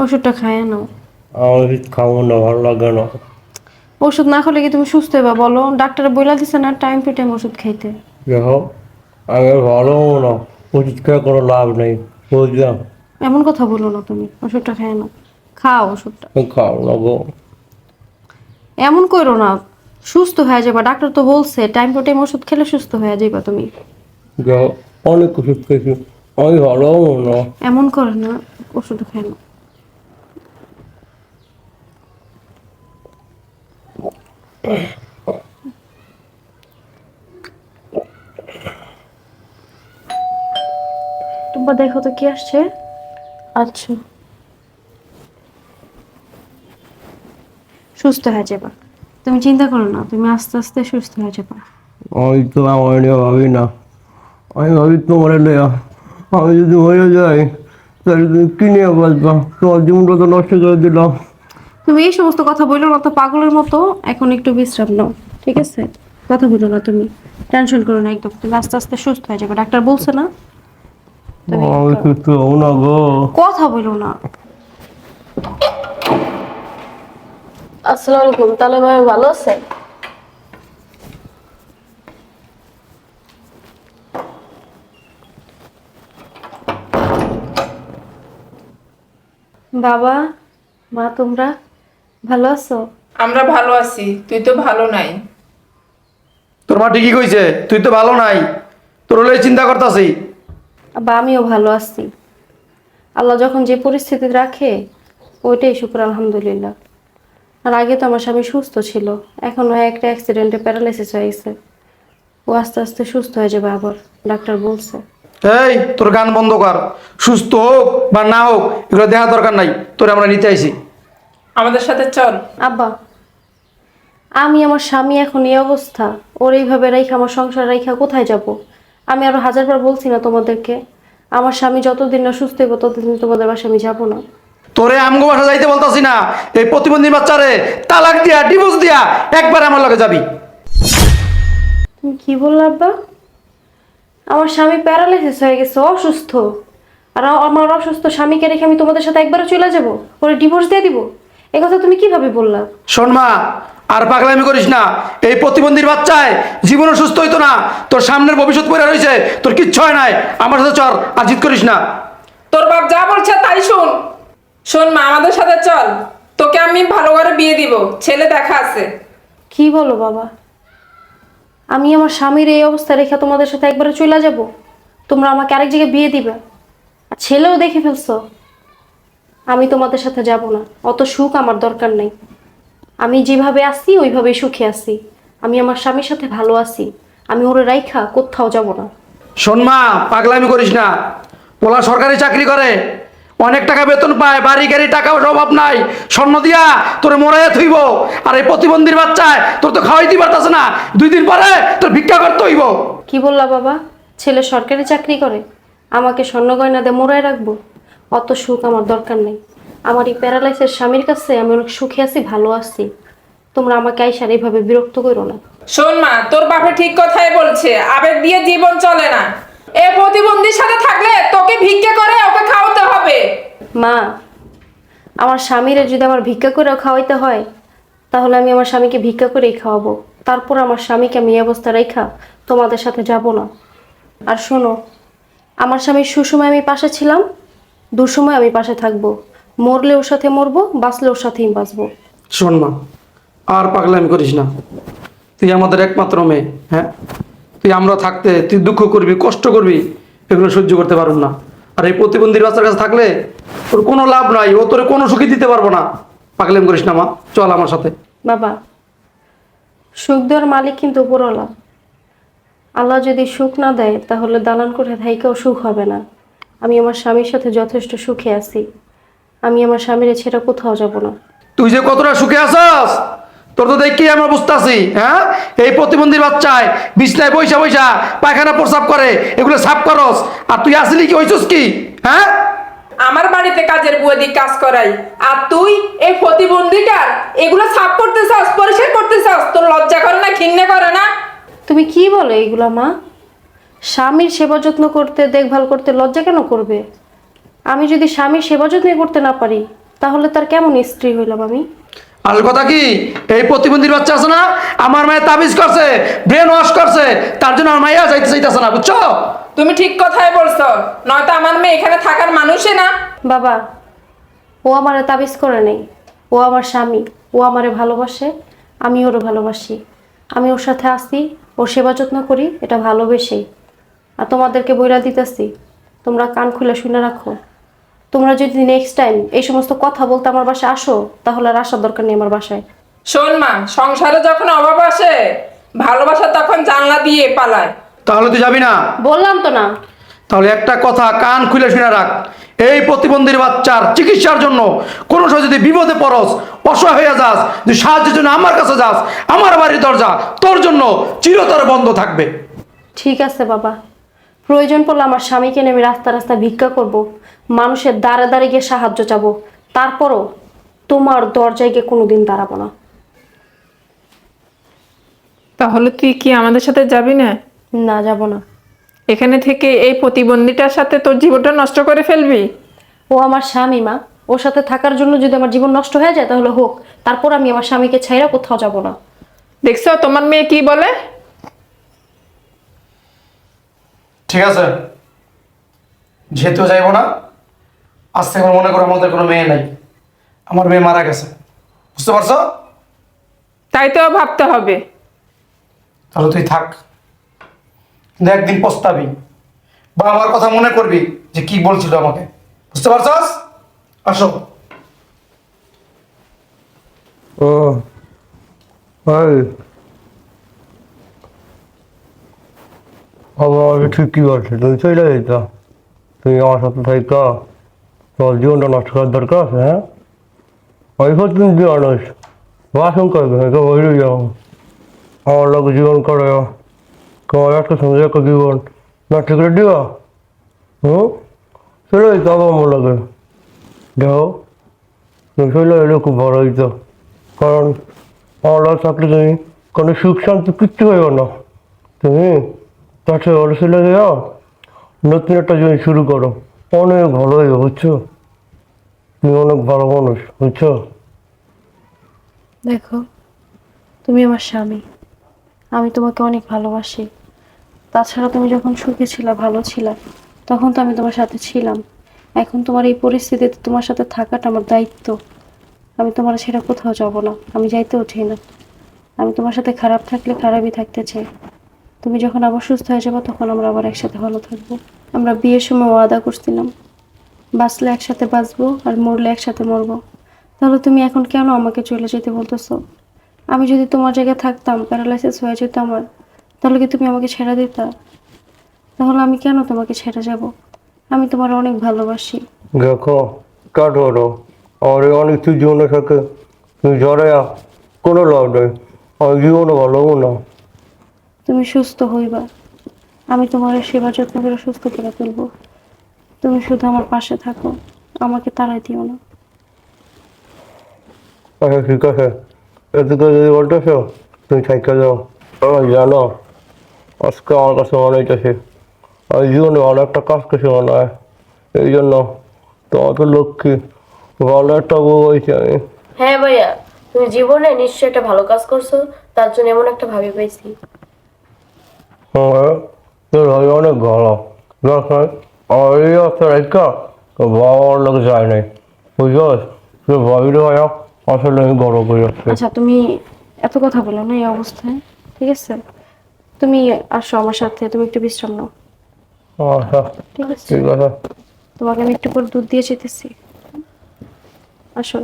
ওষুধটা খায় নাও আমার খাব না ভালো লাগে না। ওষুধ না খেলে কি তুমি সুস্থ হইবা বলো? ডাক্তার বইলা দিছে না টাইম টু টাইম ওষুধ খাইতে। দেখো আমি ভালো না ওষুধ খেয়ে কোনো লাভ নেই বুঝলাম এমন কথা বলো না তুমি ওষুধটা খায় না। খাও ওষুধটা। আমি খাব না গো। এমন করো না সুস্থ হয়ে যাবা ডাক্তার তো বলছে টাইম টু টাইম ওষুধ খেলে সুস্থ হয়ে যাইবা তুমি। দেখো অনেক ওষুধ খেয়েছি আমি ভালো না। এমন করে না ওষুধ খায় না। তোমরা দেখো তো কি আসছে? আচ্ছা। সুস্থ হয়ে যাবা। তুমি চিন্তা করো না তুমি আস্তে আস্তে সুস্থ হয়ে যাবা। আমি তো আমার নিয়ে ভাবি না। আমি ভাবি তোমার নেয়া আমি যদি হয়ে যাই তাহলে তুমি কি নিয়ে বাঁচবা তোমার জীবনটা তো নষ্ট করে দিলাম। তুমি এই সমস্ত কথা বলল না তো পাগলের মতো। এখন একটু বিশ্রাম নাও ঠিক আছে? কথা বলো না তুমি। টেনশন করো না একদম তুমি আস্তে আস্তে সুস্থ হয়ে যাবে। ডাক্তার বলছে না? কথা বলো না। আসসালামু আলাইকুম। তাহলে ভাই ভালো আছে বাবা মা তোমরা? ভালো আছো? আমরা ভালো আছি তুই তো ভালো নাই। তোর মা ঠিকই কইছে তুই তো ভালো নাই। তোর হলে চিন্তা করতাছি। বা আমিও ভালো আছি। আল্লাহ যখন যে পরিস্থিতি রাখে ওইটাই শুক্র আলহামদুলিল্লাহ। আর আগে তো আমার স্বামী সুস্থ ছিল এখন হয় একটা অ্যাক্সিডেন্টে প্যারালাইসিস হয়ে গেছে। ও আস্তে আস্তে সুস্থ হয়ে যাবে আবার ডাক্তার বলছে। এই তোর গান বন্ধ কর। সুস্থ হোক বা না হোক এগুলো দেখা দরকার নাই তোর আমরা নিতে আইছি। আমাদের সাথে চল। আব্বা আমি আমার স্বামী এখন এই অবস্থা। ওর এইভাবে রাইখা আমার সংসার রাইখা কোথায় যাব? আমি আরও হাজারবার বলছি না তোমাদেরকে। আমার স্বামী যতদিন না সুস্থ হইব ততদিন তোমাদের বাসায় আমি যাব না। তোরে আমগো বাসা যাইতে বলতাছি না। এই প্রতিবন্ধী বাচ্চারে তালাক দিয়া ডিভোর্স দিয়া একবার আমার লগে যাবি। তুমি কি বললে আব্বা? আমার স্বামী প্যারালাইসিস হয়ে গেছে অসুস্থ। আর আমার অসুস্থ স্বামীকে রেখে আমি তোমাদের সাথে একবারও চলে যাব? ওরে ডিভোর্স দিয়ে দিব? এ কথা তুমি কীভাবে বললা? শোন মা আর পাগলামি করিস না। এই প্রতিবন্ধীর বাচ্চায় জীবনও সুস্থ হইতো না। তোর সামনের ভবিষ্যৎ পড়ে রয়েছে। তোর কিচ্ছু হয় নাই। আমার সাথে চল আর জিত করিস না। তোর বাপ যা বলছে তাই শোন। শোন মা আমাদের সাথে চল। তোকে আমি ভালো করে বিয়ে দিব। ছেলে দেখা আছে। কি বলো বাবা? আমি আমার স্বামীর এই অবস্থা রেখে তোমাদের সাথে একবারে চলে যাব। তোমরা আমাকে আরেক জায়গায় বিয়ে দিবে। আর ছেলেও দেখে ফেলছো। আমি তোমাদের সাথে যাব না। অত সুখ আমার দরকার নেই। আমি যেভাবে আছি ওইভাবেই সুখে আছি। আমি আমার স্বামীর সাথে ভালো আছি। আমি ওরে রাইখা কোথাও যাব না। শোন মা পাগলামি করিস না। পোলা সরকারি চাকরি করে অনেক টাকা বেতন পায় বাড়ি গাড়ি টাকা অভাব নাই। স্বর্ণ দিয়া তোর মরাইয়া থইব। আর এই প্রতিবন্ধীর বাচ্চায় তোর তো খাওয়াই খাওয়াইতে পারতাছে না। দুই দিন পরে তোর ভিক্ষা করতে হইব। কি বললা বাবা? ছেলে সরকারি চাকরি করে আমাকে স্বর্ণ গয়না দিয়ে মোড়ায় রাখব? অত সুখ আমার দরকার নেই। আমার এই প্যারালাইসের স্বামীর কাছে আমি অনেক সুখে আছি ভালো আছি। তোমরা আমাকে আইসার এইভাবে বিরক্ত করো না। শোন মা তোর বাপে ঠিক কথাই বলছে আবেগ দিয়ে জীবন চলে না। এ প্রতিবন্ধীর সাথে থাকলে তোকে ভিক্ষে করে ওকে খাওয়াতে হবে। মা আমার স্বামীরে যদি আমার ভিক্ষা করেও খাওয়াইতে হয় তাহলে আমি আমার স্বামীকে ভিক্ষা করেই খাওয়াবো। তারপর আমার স্বামীকে আমি অবস্থা রেখা তোমাদের সাথে যাব না। আর শোনো আমার স্বামীর সুসময় আমি পাশে ছিলাম দুসময় আমি পাশে থাকব। মরলে ওর সাথে মরবো বাঁচলে ওর সাথেই বাঁচবো। শোন মা আর পাগলামি করিস না। তুই আমাদের একমাত্র মেয়ে হ্যাঁ? তুই আমরা থাকতে তুই দুঃখ করবি কষ্ট করবি এগুলো সহ্য করতে পারব না। আর এই প্রতিবন্ধীর বাচ্চার কাছে থাকলে তোর কোনো লাভ নাই ও তোর কোনো সুখী দিতে পারব না। পাগলামি করিস না মা চল আমার সাথে। বাবা সুখ দেওয়ার মালিক কিন্তু উপরওয়ালা। আল্লাহ যদি সুখ না দেয় তাহলে দালান করে থাইকেও সুখ হবে না। আমি আমার স্বামীর সাথে যথেষ্ট সুখে আছি। আমি আমার স্বামীর ছেড়ে কোথাও যাব না। তুই যে কতটা সুখে আছস তোর তো দেখি আমরা বুঝতে আছি হ্যাঁ? এই প্রতিবন্ধীর বাচ্চায় বিছনায় বৈশা বৈশা পায়খানা প্রসাব করে এগুলো সাফ করস। আর তুই আসলি কি হইছস কি হ্যাঁ? আমার বাড়িতে কাজের বুয়া দিয়ে কাজ করাই। আর তুই এই প্রতিবন্ধীটার এগুলো সাফ করতে চাস পরিষ্কার করতে চাস তোর লজ্জা করে না ঘিন্নে করে না? তুমি কি বলো এগুলো মা? স্বামীর সেবা যত্ন করতে দেখভাল করতে লজ্জা কেন করবে? আমি যদি স্বামীর সেবা যত্ন করতে না পারি তাহলে তার কেমন স্ত্রী হইলাম আমি? আসল কথা কি? এই প্রতিবন্ধীর বাচ্চা আছে না? আমার মায়ের তাবিজ করছে ব্রেন ওয়াশ করছে তার জন্য আমার মাইয়া যাইতে চাইতেছে না বুঝছ? তুমি ঠিক কথাই বলছো। নয়তো আমার মেয়ে এখানে থাকার মানুষই না। বাবা ও আমারে তাবিজ করে নেই। ও আমার স্বামী। ও আমারে ভালোবাসে। আমি ওরও ভালোবাসি। আমি ওর সাথে আসি ওর সেবা যত্ন করি এটা ভালোবেসেই। আর তোমাদেরকে বইরা দিতেছি। তোমরা কান খুলে শুনে রাখো। তোমরা যদি নেক্সট টাইম এই সমস্ত কথা বলতে আমার বাসায় আসো তাহলে আর আসার দরকার নেই আমার বাসায়। শোন মা সংসারে যখন অভাব আসে ভালোবাসা তখন জানলা দিয়ে পালায়। তাহলে তুই যাবি না? বললাম তো না। তাহলে একটা কথা কান খুলে শুনে রাখ। এই প্রতিবন্ধীর বাচ্চার চিকিৎসার জন্য কোনো সময় যদি বিপদে পড়স অসহায় হয়ে যাস তুই সাহায্যের জন্য আমার কাছে যাস আমার বাড়ির দরজা তোর জন্য চিরতরে বন্ধ থাকবে। ঠিক আছে বাবা। প্রয়োজন পড়লে আমার স্বামীকে নেমে রাস্তা রাস্তা ভিক্ষা করব মানুষের দ্বারে দ্বারে গিয়ে সাহায্য চাবো। তারপরও তোমার দরজায় গিয়ে কোনোদিন দাঁড়াবো না। তাহলে তুই কি আমাদের সাথে যাবি না? না যাব না। এখানে থেকে এই প্রতিবন্ধীটার সাথে তোর জীবনটা নষ্ট করে ফেলবি? ও আমার স্বামী মা। ওর সাথে থাকার জন্য যদি আমার জীবন নষ্ট হয়ে যায় তাহলে হোক। তারপর আমি আমার স্বামীকে ছাইরা কোথাও যাব না। দেখছ তোমার মেয়ে কি বলে? ঠিক আছে? যেহেতু যাইব না। আজ থেকে আমার মনে করো আমাদের কোনো মেয়ে নাই। আমার মেয়ে মারা গেছে। বুঝতে পারছ? তাই তো ভাবতে হবে। তাহলে তুই থাক। কিন্তু একদিন পস্তাবি বা আমার কথা মনে করবি যে কি বলছিল আমাকে। বুঝতে পারছস? আসো। ও ভাই আমার ঠিকই আছে তুমি চলে যেতা তুমি আমার সাথে থাকা তোমার জীবনটা নষ্ট করার দরকার আছে হ্যাঁ ওই তুমি মানুষ বাসন করবে হয়তো বইরে যাও আমার লোক জীবন করে তোমার একটা সঙ্গে একটা জীবন নষ্ট করে দিও হুম চলে যেতে হবে আমার লাগে দেখো তুমি চলে এলে খুব ভালো হইতো কারণ আমার থাকলে তুমি কোনো সুখ শান্তি কিচ্ছু হইব না তুমি ওর ছেলে যাও। নতুন একটা জিনিস শুরু করো। অনেক ভালো হইব বুঝছ? তুমি অনেক ভালো মানুষ, বুঝছ? দেখো, তুমি আমার স্বামী। আমি তোমাকে অনেক ভালোবাসি। তাছাড়া তুমি যখন সুখে ছিলা, ভালো ছিলা, তখন তো আমি তোমার সাথে ছিলাম। এখন তোমার এই পরিস্থিতিতে তোমার সাথে থাকাটা আমার দায়িত্ব। আমি তোমার সেটা কোথাও যাব না। আমি যাইতে উঠি না। আমি তোমার সাথে খারাপ থাকলে খারাপই থাকতে চাই। তুমি যখন আবার সুস্থ হয়ে যাব, তখন আমরা আবার একসাথে ভালো থাকব। আমরা বিয়ের সময় ওয়াদা করছিলাম, বাঁচলে একসাথে বাঁচবো আর মরলে একসাথে মরবো। তাহলে তুমি এখন কেন আমাকে চলে যেতে বলতেছো? আমি যদি তোমার জায়গায় থাকতাম প্যারালাইসিস হয়ে যেত আমার, তাহলে কি তুমি আমাকে ছেড়ে দিতা? তাহলে আমি কেন তোমাকে ছেড়ে যাব? আমি তোমার অনেক ভালোবাসি। দেখো আমার এই অনেক কিছু জীবনে থাকে তুমি ঝরে কোনো লাভ নেই। আমার জীবনে ভালো না। তুমি সুস্থ হইবা। আমি তোমার সেবা যত্ন করে সুস্থ করে তুলবো। তুমি শুধু আমার পাশে থাকো। আমাকে তাড়াই দিও না। আচ্ছা ঠিক আছে। এদিকে যদি বলতেছো তুমি সাইকেল যাও। আমার জানো আজকে আমার কাছে মনে হইতেছে আমি জীবনে অনেকটা কাজ করছি মনে হয়। এই জন্য তোমাকে লক্ষ্মী ভালো একটা বউ হয়েছে আমি। হ্যাঁ ভাইয়া তুমি জীবনে নিশ্চয়ই একটা ভালো কাজ করছ তার জন্য এমন একটা ভাবি পাইছি। তোর ভাই অনেক আমার এই অবস্থা রেখা তো বাবার লোক যায় নাই। বুঝছস? তোর ভাবির ভাই আসলে আমি গর্ব করে যাচ্ছি। আচ্ছা তুমি এত কথা বলো না এই অবস্থায় ঠিক আছে? তুমি আসো আমার সাথে তুমি একটু বিশ্রাম নাও। আচ্ছা ঠিক আছে? ঠিক আছে। তোমাকে আমি একটু করে দুধ দিয়ে যেতেছি আসো।